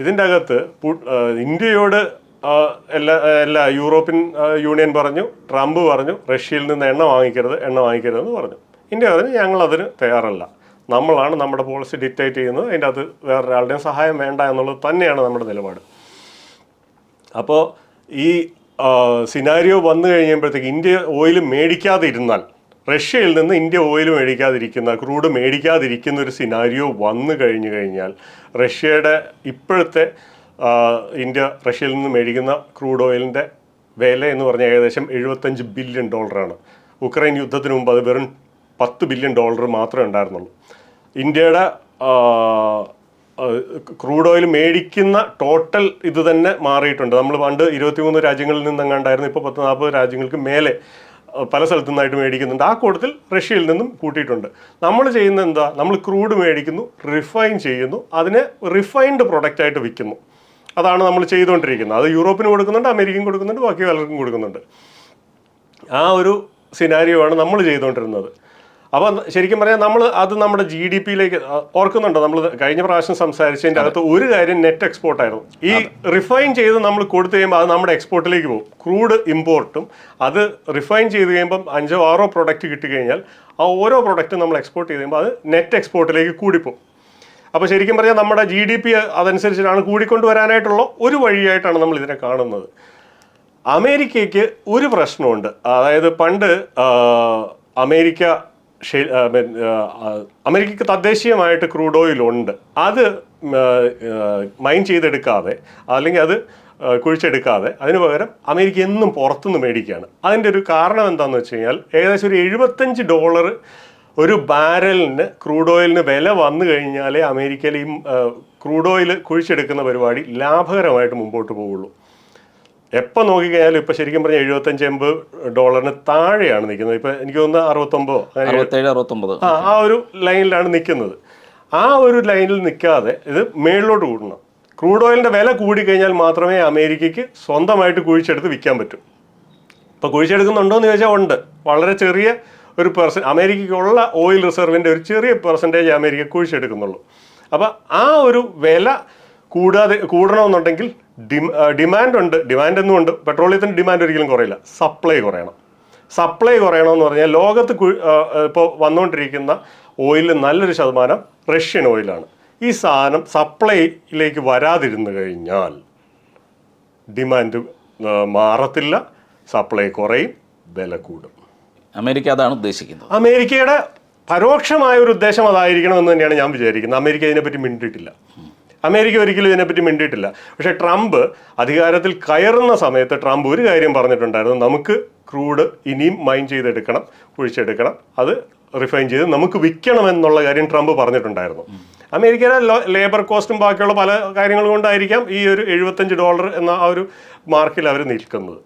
ഇതിന്റെ അകത്ത് ഇന്ത്യയോട് എല്ലാ എല്ലാ യൂറോപ്യൻ യൂണിയൻ പറഞ്ഞു ട്രംപ് പറഞ്ഞു റഷ്യയിൽ നിന്ന് എണ്ണ വാങ്ങിക്കരുത് എണ്ണ വാങ്ങിക്കരുതെന്ന് പറഞ്ഞു. ഇന്ത്യ പറഞ്ഞു ഞങ്ങൾ അതിന് തയ്യാറല്ല. നമ്മളാണ് നമ്മുടെ പോളിസി ഡിക്റ്റേറ്റ് ചെയ്യുന്നത്. അതിന്റെ അത് വേറൊരാളുടെയും സഹായം വേണ്ട എന്നുള്ളത് തന്നെയാണ് നമ്മുടെ നിലപാട്. അപ്പോൾ ഈ സിനാരിയോ വന്നു കഴിയുമ്പോഴത്തേക്ക് ഇന്ത്യ ഓയിൽ മേടിക്കാതെ ഇരുന്നാൽ റഷ്യയിൽ നിന്ന് ഇന്ത്യ ഓയിൽ മേടിക്കാതിരിക്കുന്ന ക്രൂഡ് മേടിക്കാതിരിക്കുന്ന ഒരു സിനാരിയോ വന്നു കഴിഞ്ഞു കഴിഞ്ഞാൽ റഷ്യയുടെ ഇപ്പോഴത്തെ ഇന്ത്യ റഷ്യയിൽ നിന്ന് മേടിക്കുന്ന ക്രൂഡ് ഓയിലിന്റെ വില എന്ന് പറഞ്ഞാൽ ഏകദേശം എഴുപത്തഞ്ച് ബില്യൺ ഡോളറാണ്. ഉക്രൈൻ യുദ്ധത്തിന് മുമ്പ് അത് വെറും പത്ത് ബില്യൺ ഡോളർ മാത്രമേ ഉണ്ടായിരുന്നുള്ളൂ. ഇന്ത്യയുടെ ക്രൂഡ് ഓയിൽ മേടിക്കുന്ന ടോട്ടൽ ഇത് തന്നെ മാറിയിട്ടുണ്ട്. നമ്മൾ പണ്ട് ഇരുപത്തിമൂന്ന് രാജ്യങ്ങളിൽ നിന്നെങ്ങാണ്ടായിരുന്നു ഇപ്പോൾ പത്ത് നാൽപ്പത് രാജ്യങ്ങൾക്ക് മേലെ പല സ്ഥലത്തു നിന്നായിട്ട് മേടിക്കുന്നുണ്ട്. ആ കൂട്ടത്തിൽ റഷ്യയിൽ നിന്നും കൂട്ടിയിട്ടുണ്ട്. നമ്മൾ ചെയ്യുന്ന എന്താ? നമ്മൾ ക്രൂഡ് മേടിക്കുന്നു റിഫൈൻ ചെയ്യുന്നു അതിനെ റിഫൈൻഡ് പ്രൊഡക്റ്റ് ആയിട്ട് വിൽക്കുന്നു. അതാണ് നമ്മൾ ചെയ്തുകൊണ്ടിരിക്കുന്നത്. അത് യൂറോപ്പിന് കൊടുക്കുന്നുണ്ട് അമേരിക്കയും കൊടുക്കുന്നുണ്ട് ബാക്കി പലർക്കും കൊടുക്കുന്നുണ്ട്. ആ ഒരു സിനാരിയോ ആണ് നമ്മൾ ചെയ്തുകൊണ്ടിരുന്നത്. അപ്പോൾ ശരിക്കും പറഞ്ഞാൽ നമ്മൾ അത് നമ്മുടെ ജി ഡി പിയിലേക്ക് ഓർക്കുന്നുണ്ടോ? നമ്മൾ കഴിഞ്ഞ പ്രാവശ്യം സംസാരിച്ചതിന്റെ അകത്ത് ഒരു കാര്യം നെറ്റ് എക്സ്പോർട്ട് ആയിരുന്നു. ഈ റിഫൈൻ ചെയ്ത് നമ്മൾ കൊടുത്തു കഴിയുമ്പോൾ അത് നമ്മുടെ എക്സ്പോർട്ടിലേക്ക് പോകും. ക്രൂഡ് ഇമ്പോർട്ടും അത് റിഫൈൻ ചെയ്ത് കഴിയുമ്പം അഞ്ചോ ആറോ പ്രൊഡക്റ്റ് കിട്ടിക്കഴിഞ്ഞാൽ ആ ഓരോ പ്രൊഡക്റ്റും നമ്മൾ എക്സ്പോർട്ട് ചെയ്ത് കഴിയുമ്പോൾ അത് നെറ്റ് എക്സ്പോർട്ടിലേക്ക് കൂടിപ്പോകും. അപ്പോൾ ശരിക്കും പറഞ്ഞാൽ നമ്മുടെ ജി ഡി പി അതനുസരിച്ചിട്ടാണ് കൂടിക്കൊണ്ടുവരാനായിട്ടുള്ള ഒരു വഴിയായിട്ടാണ് നമ്മൾ ഇതിനെ കാണുന്നത്. അമേരിക്കയ്ക്ക് ഒരു പ്രശ്നമുണ്ട്. അതായത് പണ്ട് അമേരിക്ക അമേരിക്കക്ക് തദ്ദേശീയമായിട്ട് ക്രൂഡ് ഓയിൽ ഉണ്ട്. അത് മൈൻ ചെയ്തെടുക്കാതെ അല്ലെങ്കിൽ അത് കുഴിച്ചെടുക്കാതെ അതിന് പകരം അമേരിക്ക എന്നും പുറത്തുനിന്ന് മേടിക്കുകയാണ്. അതിന്റെ ഒരു കാരണം എന്താണെന്ന് വെച്ച് കഴിഞ്ഞാൽ ഏകദേശം ഒരു എഴുപത്തഞ്ച് ഡോളർ ഒരു ബാരലിന് ക്രൂഡ് ഓയിലിന് വില വന്നു കഴിഞ്ഞാലേ അമേരിക്കയിൽ ഈ ക്രൂഡ് ഓയിൽ കുഴിച്ചെടുക്കുന്ന പരിപാടി ലാഭകരമായിട്ട് മുമ്പോട്ട് പോവുള്ളൂ. എപ്പോൾ നോക്കിക്കഴിഞ്ഞാലും ഇപ്പം ശരിക്കും പറഞ്ഞാൽ എഴുപത്തഞ്ച് എൺപത് ഡോളറിന് താഴെയാണ് നിൽക്കുന്നത്. ഇപ്പം എനിക്ക് തോന്നുന്നു അറുപത്തൊമ്പതോ അറുപത്തേഴ് അറുപത്തൊമ്പത്. ആ ആ ഒരു ലൈനിലാണ് നിൽക്കുന്നത്. ആ ഒരു ലൈനിൽ നിൽക്കാതെ ഇത് മേളിലോട്ട് കൂടണം. ക്രൂഡ് ഓയിലിന്റെ വില കൂടിക്കഴിഞ്ഞാൽ മാത്രമേ അമേരിക്കയ്ക്ക് സ്വന്തമായിട്ട് കുഴിച്ചെടുത്ത് വിൽക്കാൻ പറ്റൂ. ഇപ്പോൾ കുഴിച്ചെടുക്കുന്നുണ്ടോ എന്ന് ചോദിച്ചാൽ ഉണ്ട്. വളരെ ചെറിയ ഒരു പെർസെൻ അമേരിക്കയ്ക്കുള്ള ഓയിൽ റിസർവിന്റെ ഒരു ചെറിയ പെർസെന്റേജ് അമേരിക്ക കുഴിച്ചെടുക്കുന്നുള്ളൂ. അപ്പോൾ ആ ഒരു വില കൂടാതെ കൂടണമെന്നുണ്ടെങ്കിൽ ഡിമാൻഡ് ഉണ്ട് ഡിമാൻഡ് എന്നും ഉണ്ട് പെട്രോളിയത്തിന്റെ ഡിമാൻഡ് ഒരിക്കലും കുറയില്ല. സപ്ലൈ കുറയണം. സപ്ലൈ കുറയണമെന്ന് പറഞ്ഞാൽ ലോകത്ത് ഇപ്പോൾ വന്നുകൊണ്ടിരിക്കുന്ന ഓയിലിൽ നല്ലൊരു ശതമാനം റഷ്യൻ ഓയിലാണ്. ഈ സാധനം സപ്ലൈയിലേക്ക് വരാതിരുന്നു കഴിഞ്ഞാൽ ഡിമാൻഡ് മാറത്തില്ല. സപ്ലൈ കുറയും. വില കൂടും. അമേരിക്ക അതാണ് ഉദ്ദേശിക്കുന്നത്. അമേരിക്കയുടെ പരോക്ഷമായ ഒരു ഉദ്ദേശം അതായിരിക്കണം എന്ന് തന്നെയാണ് ഞാൻ വിചാരിക്കുന്നത്. അമേരിക്ക ഇതിനെപ്പറ്റി മിണ്ടിയിട്ടില്ല. അമേരിക്ക ഒരിക്കലും ഇതിനെപ്പറ്റി മിണ്ടിയിട്ടില്ല. പക്ഷേ ട്രംപ് അധികാരത്തിൽ കയറുന്ന സമയത്ത് ട്രംപ് ഒരു കാര്യം പറഞ്ഞിട്ടുണ്ടായിരുന്നു. നമുക്ക് ക്രൂഡ് ഇനിയും മൈൻ ചെയ്തെടുക്കണം കുഴിച്ചെടുക്കണം അത് റിഫൈൻ ചെയ്ത് നമുക്ക് വിൽക്കണം എന്നുള്ള കാര്യം ട്രംപ് പറഞ്ഞിട്ടുണ്ടായിരുന്നു. അമേരിക്കയുടെ ലേബർ കോസ്റ്റും ബാക്കിയുള്ള പല കാര്യങ്ങളും കൊണ്ടായിരിക്കാം ഈ ഒരു എഴുപത്തഞ്ച് ഡോളർ എന്ന ആ ഒരു മാർക്കിൽ അവർ നിൽക്കുന്നത്.